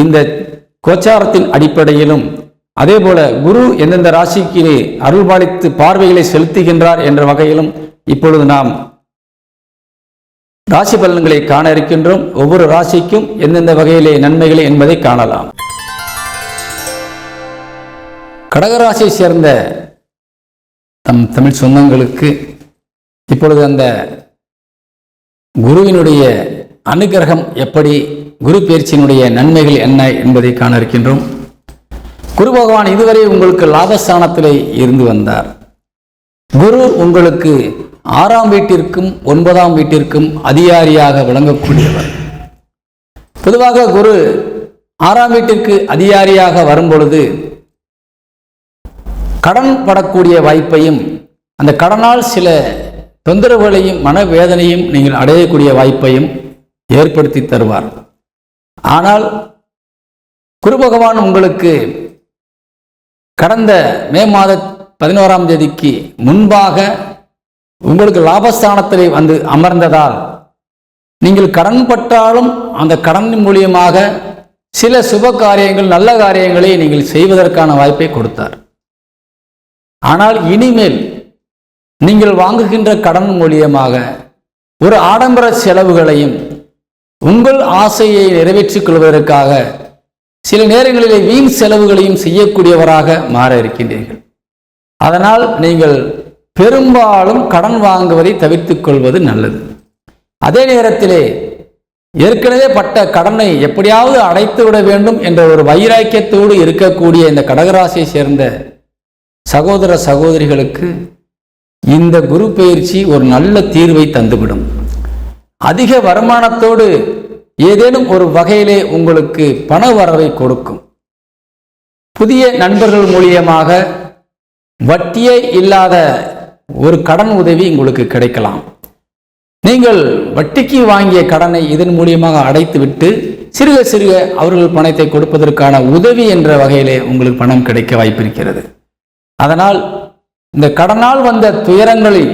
இந்த கோச்சாரத்தின் அடிப்படையிலும் அதே போல குரு எந்தெந்த ராசிக்கு அருள்பாலித்து பார்வைகளை செலுத்துகின்றார் என்ற வகையிலும் இப்பொழுது நாம் ராசி பலன்களை காண இருக்கின்றோம். ஒவ்வொரு ராசிக்கும் எந்தெந்த வகையிலே நன்மைகளை என்பதை காணலாம். கடகராசியை சேர்ந்த தம் தமிழ் சொந்தங்களுக்கு இப்பொழுது அந்த குருவினுடைய அனுகிரகம் எப்படி குரு பயிற்சியினுடைய நன்மைகள் என்ன என்பதை காண இருக்கின்றோம் குரு பகவான் இதுவரை உங்களுக்கு லாபஸ்தானத்தில் இருந்து வந்தார். குரு உங்களுக்கு ஆறாம் வீட்டிற்கும் ஒன்பதாம் வீட்டிற்கும் அதிகாரியாக விளங்கக்கூடியவர். பொதுவாக குரு ஆறாம் வீட்டிற்கு அதிகாரியாக வரும்பொழுது கடன் படக்கூடிய வாய்ப்பையும் அந்த கடனால் சில தொந்தரவுகளையும் மனவேதனையும் நீங்கள் அடையக்கூடிய வாய்ப்பையும் ஏற்படுத்தி தருவார். ஆனால் குரு பகவான் உங்களுக்கு கடந்த மே மாத பதினோராம் தேதிக்கு முன்பாக உங்களுக்கு லாபஸ்தானத்தில் வந்து அமர்ந்ததால் நீங்கள் கடன் பட்டாலும் அந்த கடன் மூலியமாக சில சுப காரியங்கள் நல்ல காரியங்களை நீங்கள் செய்வதற்கான வாய்ப்பை கொடுத்தார். ஆனால் இனிமேல் நீங்கள் வாங்குகின்ற கடன் மூலியமாக ஒரு ஆடம்பர செலவுகளையும் உங்கள் ஆசையை நிறைவேற்றிக் கொள்வதற்காக சில நேரங்களிலே வீண் செலவுகளையும் செய்யக்கூடியவராக மாற இருக்கின்றீர்கள். அதனால் நீங்கள் பெரும்பாலும் கடன் வாங்குவதை தவிர்த்துக் கொள்வது நல்லது. அதே நேரத்திலே ஏற்கனவே பட்ட கடனை எப்படியாவது அடைத்து விட வேண்டும் என்ற ஒரு வைராக்கியத்தோடு இருக்கக்கூடிய இந்த கடகராசியை சேர்ந்த சகோதர சகோதரிகளுக்கு இந்த குரு பயிற்சி ஒரு நல்ல தீர்வை தந்துவிடும். அதிக வருமானத்தோடு ஏதேனும் ஒரு வகையிலே உங்களுக்கு பண வரவை கொடுக்கும். புதிய நண்பர்கள் மூலியமாக வட்டியே இல்லாத ஒரு கடன் உதவி உங்களுக்கு கிடைக்கலாம். நீங்கள் வட்டிக்கு வாங்கிய கடனை இதன் மூலியமாக அடைத்துவிட்டு சிறுக சிறுக அவர்கள் பணத்தை கொடுப்பதற்கான உதவி என்ற வகையிலே உங்களுக்கு பணம் கிடைக்க வாய்ப்பிருக்கிறது. அதனால் இந்த கடனால் வந்த துயரங்களை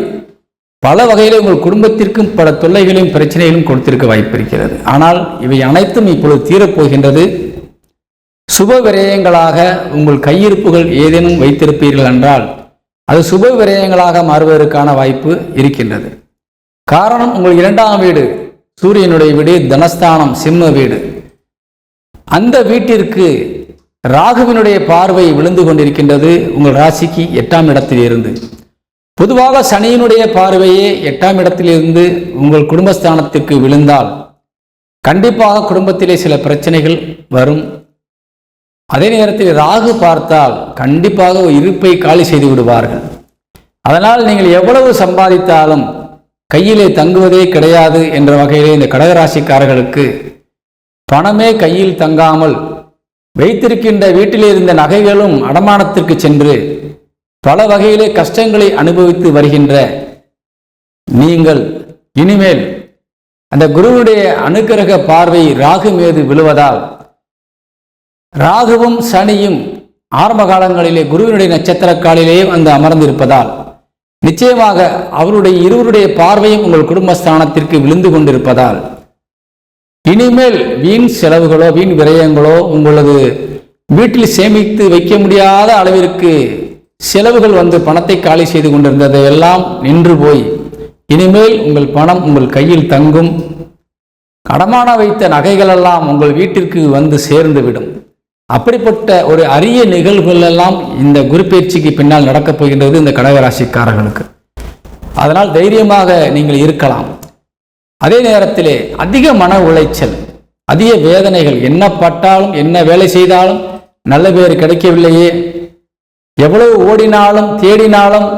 பல வகையில் உங்கள் குடும்பத்திற்கும் பல தொல்லைகளையும் பிரச்சனைகளும் கொடுத்திருக்க வாய்ப்பிருக்கிறது. ஆனால் இவை அனைத்தும் இப்பொழுது தீரப்போகின்றது சுப விரயங்களாக உங்கள் கையிருப்புகள் ஏதேனும் வைத்திருப்பீர்கள் என்றால் அது சுப விரயங்களாக மாறுவதற்கான வாய்ப்பு இருக்கின்றது. காரணம் உங்கள் இரண்டாம் வீடு சூரியனுடைய வீடு தனஸ்தானம் சிம்ம வீடு. அந்த வீட்டிற்கு ராகுவினுடைய பார்வை விழுந்து கொண்டிருக்கின்றது உங்கள் ராசிக்கு எட்டாம் இடத்தில் இருந்து பொதுவாக சனியினுடைய பார்வையே எட்டாம் இடத்திலிருந்து உங்கள் குடும்பஸ்தானத்துக்கு விழுந்தால் கண்டிப்பாக குடும்பத்திலே சில பிரச்சனைகள் வரும். அதே நேரத்தில் ராகு பார்த்தால் கண்டிப்பாக ஒரு இருப்பை காலி செய்து விடுவார்கள். அதனால் நீங்கள் எவ்வளவு சம்பாதித்தாலும் கையிலே தங்குவதே கிடையாது என்ற வகையிலே இந்த கடகராசிக்காரர்களுக்கு பணமே கையில் தங்காமல் வைத்திருக்கின்ற வீட்டிலே இருந்த நகைகளும் அடமானத்திற்கு சென்று பல வகையிலே கஷ்டங்களை அனுபவித்து வருகின்ற நீங்கள் இனிமேல் அந்த குருவுடைய அனுக்கிரக பார்வை ராகு மீது விழுவதால் ராகுவும் சனியும் ஆரம்ப காலங்களிலே குருவினுடைய நட்சத்திர காலிலேயே வந்து அமர்ந்திருப்பதால் நிச்சயமாக அவருடைய இருவருடைய பார்வையும் உங்கள் குடும்பஸ்தானத்திற்கு விழுந்து கொண்டிருப்பதால் இனிமேல் வீண் செலவுகளோ வீண் விரயங்களோ உங்களது வீட்டில் சேமித்து வைக்க முடியாத அளவிற்கு செலவுகள் வந்து பணத்தை காலி செய்து கொண்டிருந்ததை எல்லாம் நின்று போய் இனிமேல் உங்கள் பணம் உங்கள் கையில் தங்கும். கடமான வைத்த நகைகளெல்லாம் உங்கள் வீட்டிற்கு வந்து சேர்ந்துவிடும். அப்படிப்பட்ட ஒரு அரிய நிகழ்வுகள் எல்லாம் இந்த குருப்பெயர்ச்சிக்கு பின்னால் நடக்கப் போகின்றது இந்த கடகராசிக்காரர்களுக்கு. அதனால் தைரியமாக நீங்கள் இருக்கலாம். அதே நேரத்திலே அதிக மன உளைச்சல் அதிக வேதனைகள் என்ன பட்டாலும் என்ன வேலை செய்தாலும் நல்ல பேர் கிடைக்கவில்லையே. எவ்வளவு ஓடினாலும் தேடினாலும்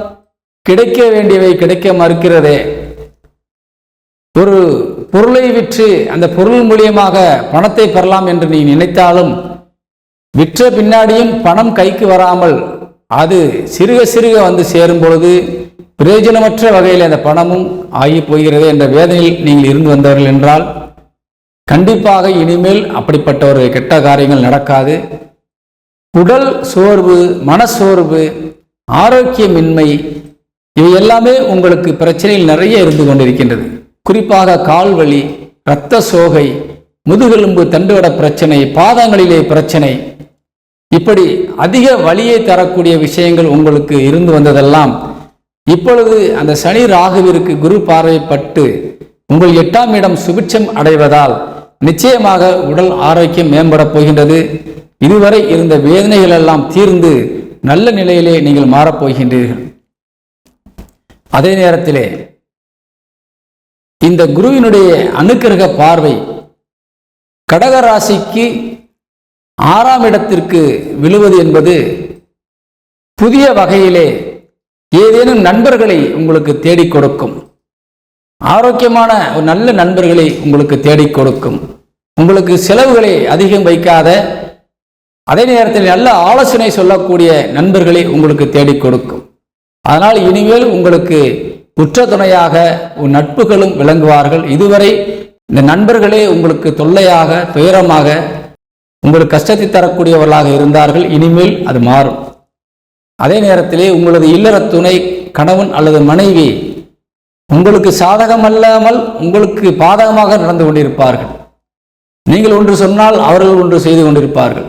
கிடைக்க வேண்டியவை கிடைக்க மறுக்கிறதே. ஒரு பொருளை விற்று அந்த பொருள் மூலியமாக பணத்தை பெறலாம் என்று நீ நினைத்தாலும் விற்ற பின்னாடியும் பணம் கைக்கு வராமல் அது சிறுக சிறுக வந்து சேரும் பொழுது பிரயோஜனமற்ற வகையில் அந்த பணமும் ஆகி போகிறது என்ற வேதனையில் நீங்கள் இருந்து வந்தவர்கள் என்றால் கண்டிப்பாக இனிமேல் அப்படிப்பட்ட ஒரு கெட்ட காரியங்கள் நடக்காது. உடல் சோர்வு மனசோர்வு ஆரோக்கியமின்மை இவை எல்லாமே உங்களுக்கு பிரச்சனையில் நிறைய இருந்து கொண்டிருக்கின்றது. குறிப்பாக கால்வலி இரத்த சோகை முதுகெலும்பு தண்டுவட பிரச்சனை பாதங்களிலே பிரச்சனை. இப்படி அதிக வலியை தரக்கூடிய விஷயங்கள் உங்களுக்கு இருந்து வந்ததெல்லாம் இப்பொழுது அந்த சனி ராகுவிற்கு குரு பார்வைப்பட்டு உங்கள் எட்டாம் இடம் சுபிட்சம் அடைவதால் நிச்சயமாக உடல் ஆரோக்கியம் மேம்படப் போகின்றது. இதுவரை இருந்த வேதனைகள் எல்லாம் தீர்ந்து நல்ல நிலையிலே நீங்கள் மாறப்போகின்றீர்கள். அதே நேரத்திலே இந்த குருவினுடைய அனுக்கிரக பார்வை கடக ராசிக்கு ஆறாம் இடத்திற்கு விழுவது என்பது புதிய வகையிலே ஏதேனும் நண்பர்களை உங்களுக்கு தேடிக் கொடுக்கும். ஆரோக்கியமான ஒரு நல்ல நண்பர்களை உங்களுக்கு தேடிக் கொடுக்கும். உங்களுக்கு செலவுகளை அதிகம் வைக்காத அதே நேரத்தில் நல்ல ஆலோசனை சொல்லக்கூடிய நண்பர்களை உங்களுக்கு தேடிக் கொடுக்கும். அதனால் இனிமேல் உங்களுக்கு உற்ற துணையாக உன் நட்புகளும் விளங்குவார்கள். இதுவரை இந்த நண்பர்களே உங்களுக்கு தொல்லையாக துயரமாக உங்களுக்கு கஷ்டத்தை தரக்கூடியவர்களாக இருந்தார்கள். இனிமேல் அது மாறும். அதே நேரத்திலே உங்களது இல்லற துணை கணவன் அல்லது மனைவி உங்களுக்கு சாதகம் அல்லாமல் உங்களுக்கு பாதகமாக நடந்து கொண்டிருப்பார்கள். நீங்கள் ஒன்று சொன்னால் அவர்கள் ஒன்று செய்து கொண்டிருப்பார்கள்.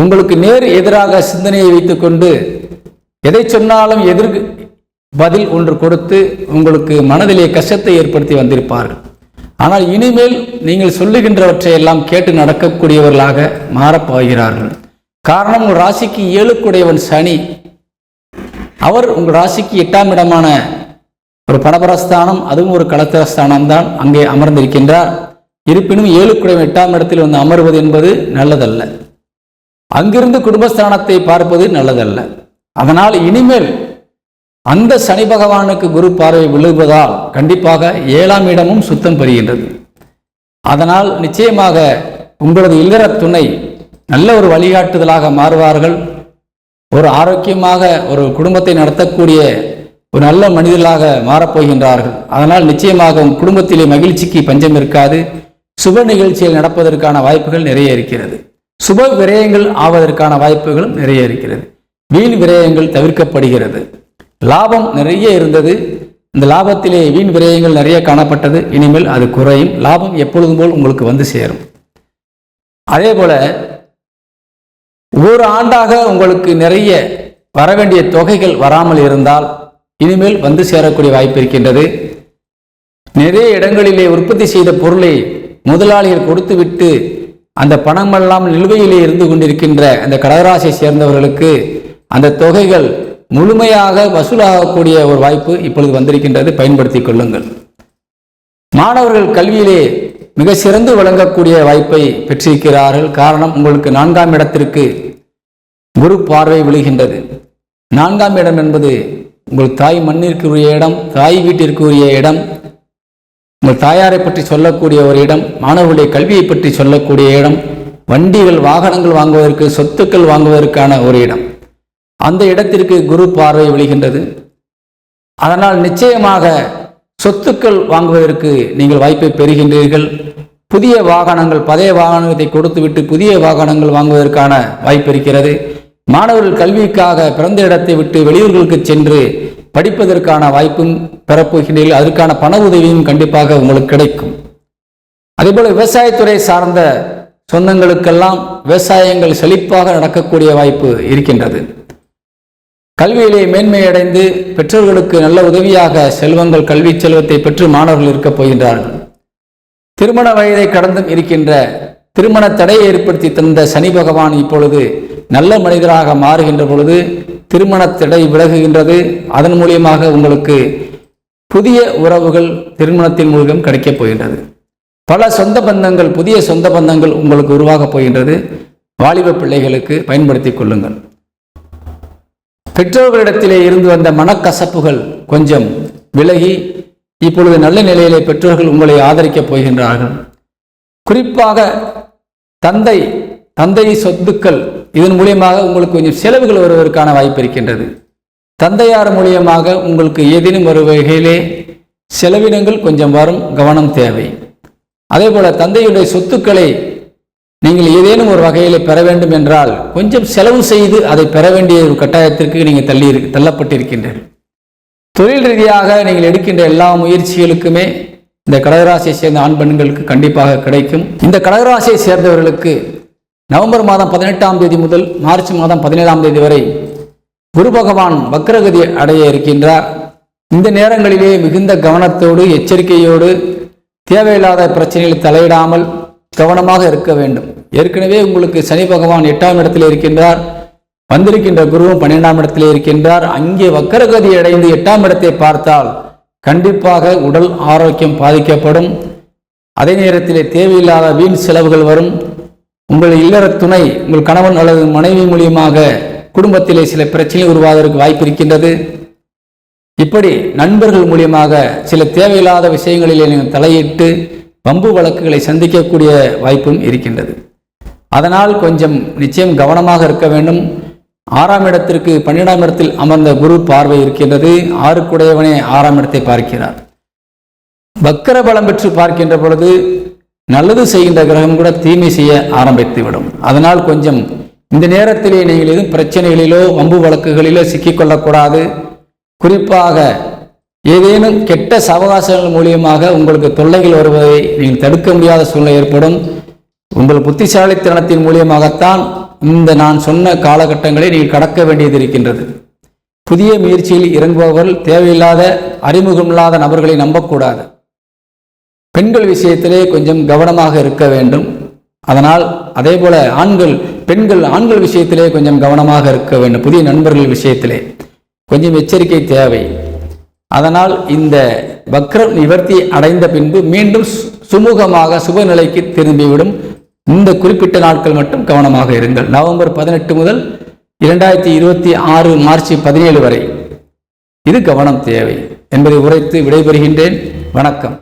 உங்களுக்கு நேர் எதிராக சிந்தனையை வைத்துக்கொண்டு எதை சொன்னாலும் எதிர் பதில் ஒன்று கொடுத்து உங்களுக்கு மனதிலே கஷ்டத்தை ஏற்படுத்தி வந்திருப்பார்கள். ஆனால் இனிமேல் நீங்கள் சொல்லுகின்றவற்றை எல்லாம் கேட்டு நடக்கக்கூடியவர்களாக மாறப்போகிறார்கள் காரணம் உங்கள் ராசிக்கு ஏழுக்குடையவன் சனி. அவர் உங்கள் ராசிக்கு எட்டாம் இடமான ஒரு பணபரஸ்தானம் அதுவும் ஒரு களத்திரஸ்தானம் தான் அங்கே அமர்ந்திருக்கின்றார். இருப்பினும் ஏழுக்குடையவன் எட்டாம் இடத்தில் வந்து அமர்வது என்பது நல்லதல்ல. அங்கிருந்து குடும்பஸ்தானத்தை பார்ப்பது நல்லதல்ல. அதனால் இனிமேல் அந்த சனி பகவானுக்கு குரு பார்வை விழுவதால் கண்டிப்பாக ஏழாம் இடமும் சுத்தம் பெறுகின்றது. அதனால் நிச்சயமாக உங்களது இல்லற துணை நல்ல ஒரு வழிகாட்டுதலாக மாறுவார்கள். ஒரு ஆரோக்கியமாக ஒரு குடும்பத்தை நடத்தக்கூடிய ஒரு நல்ல மனிதர்களாக மாறப்போகின்றார்கள். அதனால் நிச்சயமாக உங்கள் குடும்பத்திலே மகிழ்ச்சிக்கு பஞ்சம் இருக்காது. சுப நிகழ்ச்சிகள் நடப்பதற்கான வாய்ப்புகள் நிறைய இருக்கிறது. சுப விரயங்கள் ஆவதற்கான வாய்ப்புகளும் நிறைய இருக்கிறது. வீண் விரயங்கள் தவிர்க்கப்படுகிறது. லாபம் நிறைய இருந்தது. இந்த லாபத்திலே வீண் விரயங்கள் நிறைய காணப்பட்டது. இனிமேல் அது குறையும். லாபம் எப்பொழுதும் போல் உங்களுக்கு வந்து சேரும். அதே போல ஒரு ஆண்டாக உங்களுக்கு நிறைய வரவேண்டிய தொகைகள் வராமல் இருந்தால் இனிமேல் வந்து சேரக்கூடிய வாய்ப்பு இருக்கின்றது. நிறைய இடங்களிலே உற்பத்தி செய்த பொருளை முதலாளிகள் கொடுத்துவிட்டு அந்த பணமெல்லாம் நிலுவையிலே இருந்து கொண்டிருக்கின்ற அந்த கடகராசியை சேர்ந்தவர்களுக்கு அந்த தொகைகள் முழுமையாக வசூலாகக்கூடிய ஒரு வாய்ப்பு இப்பொழுது வந்திருக்கின்றது. பயன்படுத்திக் கொள்ளுங்கள். மாணவர்கள் கல்வியிலே மிக சிறந்து வழங்கக்கூடிய வாய்ப்பை பெற்றிருக்கிறார்கள். காரணம் உங்களுக்கு நான்காம் இடத்திற்கு குரு பார்வை விழுகின்றது. நான்காம் இடம் என்பது உங்கள் தாய் மண்ணிற்கு உரிய இடம் தாய் வீட்டிற்கு உரிய இடம் உங்கள் தாயாரை பற்றி சொல்லக்கூடிய ஒரு இடம் மாணவர்களுடைய கல்வியை பற்றி சொல்லக்கூடிய இடம் வண்டிகள் வாகனங்கள் வாங்குவதற்கு சொத்துக்கள் வாங்குவதற்கான ஒரு இடம். அந்த இடத்திற்கு குரு பார்வை விழுகின்றது. அதனால் நிச்சயமாக சொத்துக்கள் வாங்குவதற்கு நீங்கள் வாய்ப்பை பெறுகின்றீர்கள். புதிய வாகனங்கள் பழைய வாகனத்தை கொடுத்துவிட்டு புதிய வாகனங்கள் வாங்குவதற்கான வாய்ப்பு இருக்கிறது. மாணவர்கள் கல்விக்காக பிறந்த இடத்தை விட்டு வெளியூர்களுக்கு சென்று படிப்பதற்கான வாய்ப்பும் பெறப்போகின்றீர்கள் அதற்கான பண உதவியும் கண்டிப்பாக உங்களுக்கு கிடைக்கும். அதேபோல் விவசாயத்துறை சார்ந்த சொந்தங்களுக்கெல்லாம் விவசாயங்கள் செழிப்பாக நடக்கக்கூடிய வாய்ப்பு இருக்கின்றது. கல்வியிலே மேன்மையடைந்து பெற்றோர்களுக்கு நல்ல உதவியாக செல்வங்கள் கல்வி செல்வத்தை பெற்று மாணவர்கள் இருக்கப் போகின்றார்கள். திருமண வயதை கடந்தும் இருக்கின்ற திருமண தடையை ஏற்படுத்தி தந்த சனி பகவான் இப்பொழுது நல்ல மனிதராக மாறுகின்ற பொழுது திருமண தடை விலகுகின்றது. அதன் மூலியமாக உங்களுக்கு புதிய உறவுகள் திருமணத்தின் மூலம் கிடைக்கப் போகின்றது. பல சொந்த பந்தங்கள் புதிய சொந்த பந்தங்கள் உங்களுக்கு உருவாகப் போகின்றது. வாலிப பிள்ளைகளுக்கு பயன்படுத்திக் கொள்ளுங்கள். பெற்றோர்களிடத்திலே இருந்து வந்த மனக்கசப்புகள் கொஞ்சம் விலகி இப்பொழுது நல்ல நிலையிலே பெற்றோர்கள் உங்களை ஆதரிக்கப் போகின்றார்கள். குறிப்பாக தந்தை தந்தை சொத்துக்கள் இதன் மூலியமாக உங்களுக்கு கொஞ்சம் செலவுகள் வருவதற்கான வாய்ப்பு இருக்கின்றது. தந்தையார் மூலியமாக உங்களுக்கு ஏதேனும் ஒரு வகையிலே செலவினங்கள் கொஞ்சம் வரும் கவனம் தேவை. அதே போல தந்தையுடைய சொத்துக்களை நீங்கள் ஏதேனும் ஒரு வகையில் பெற வேண்டும் என்றால் கொஞ்சம் செலவு செய்து அதை பெற வேண்டிய ஒரு கட்டாயத்திற்கு நீங்கள் தள்ளி தள்ளப்பட்டிருக்கின்றீர்கள். தொழில் ரீதியாக நீங்கள் எடுக்கின்ற எல்லா முயற்சிகளுக்குமே இந்த கடகராசியை சேர்ந்த ஆண் பெண்களுக்கு கண்டிப்பாக கிடைக்கும். இந்த கடகராசியை சேர்ந்தவர்களுக்கு நவம்பர் மாதம் பதினெட்டாம் தேதி முதல் மார்ச் மாதம் பதினேழாம் தேதி வரை குரு பகவான் வக்ரகதி அடைய இருக்கின்றார். இந்த நேரங்களிலே மிகுந்த கவனத்தோடு எச்சரிக்கையோடு தேவையில்லாத பிரச்சனையில் தலையிடாமல் கவனமாக இருக்க வேண்டும். ஏற்கனவே உங்களுக்கு சனி பகவான் எட்டாம் இடத்தில் இருக்கின்றார். வந்திருக்கின்ற குருவும் பன்னிரெண்டாம் இடத்திலே இருக்கின்றார். அங்கே வக்கரகதி அடைந்து எட்டாம் இடத்தை பார்த்தால் கண்டிப்பாக உடல் ஆரோக்கியம் பாதிக்கப்படும். அதே நேரத்திலே தேவையில்லாத வீண் செலவுகள் வரும். உங்கள் இல்லற துணை உங்கள் கணவன் அல்லது மனைவி மூலியமாக குடும்பத்திலே சில பிரச்சனை உருவாவதற்கு வாய்ப்பு இருக்கின்றது. இப்படி நண்பர்கள் மூலியமாக சில தேவையில்லாத விஷயங்களிலே நீங்கள் தலையிட்டு வம்பு வழக்குகளை சந்திக்கக்கூடிய வாய்ப்பும் இருக்கின்றது. அதனால் கொஞ்சம் நிச்சயம் கவனமாக இருக்க வேண்டும். ஆறாம் இடத்திற்கு பன்னிரெண்டாம் இடத்தில் அமர்ந்த குரு பார்வை இருக்கின்றது. ஆறுக்குடையவனே ஆறாம் இடத்தை பார்க்கிறார். வக்கர பலம் பெற்று பார்க்கின்ற பொழுது நல்லது செய்கின்ற கிரகம் கூட தீமை செய்ய ஆரம்பித்துவிடும். அதனால் கொஞ்சம் இந்த நேரத்திலே நீங்கள் எதுவும் பிரச்சனைகளிலோ வம்பு வழக்குகளிலோ சிக்கிக்கொள்ளக்கூடாது. குறிப்பாக ஏதேனும் கெட்ட சவகாசங்கள் மூலியமாக உங்களுக்கு தொல்லைகள் வருவதை நீங்கள் தடுக்க முடியாத சூழ்நிலை ஏற்படும். உங்கள் புத்திசாலித்தனத்தின் மூலியமாகத்தான் இந்த நான் சொன்ன காலகட்டங்களை நீங்கள் கடக்க வேண்டியது இருக்கின்றது. புதிய முயற்சியில் இறங்குபவர்கள் தேவையில்லாத அறிமுகமில்லாத நபர்களை நம்பக்கூடாது. பெண்கள் விஷயத்திலே கொஞ்சம் கவனமாக இருக்க வேண்டும். அதனால் அதே போல ஆண்கள் பெண்கள் ஆண்கள் விஷயத்திலே கொஞ்சம் கவனமாக இருக்க வேண்டும். புதிய நண்பர்கள் விஷயத்திலே. கொஞ்சம் எச்சரிக்கை தேவை. அதனால் இந்த வக்ரம் நிவர்த்தி அடைந்த பின்பு மீண்டும் சு- சுமூகமாக சுபநிலைக்கு திரும்பிவிடும். இந்த குறிப்பிட்ட நாட்கள் மட்டும் கவனமாக இருங்கள். நவம்பர் பதினெட்டு முதல் இரண்டாயிரத்தி இருபத்தி ஆறு மார்ச் பதினேழு வரை. இது கவனம் தேவை என்பதை உரைத்து விடைபெறுகின்றேன். வணக்கம்.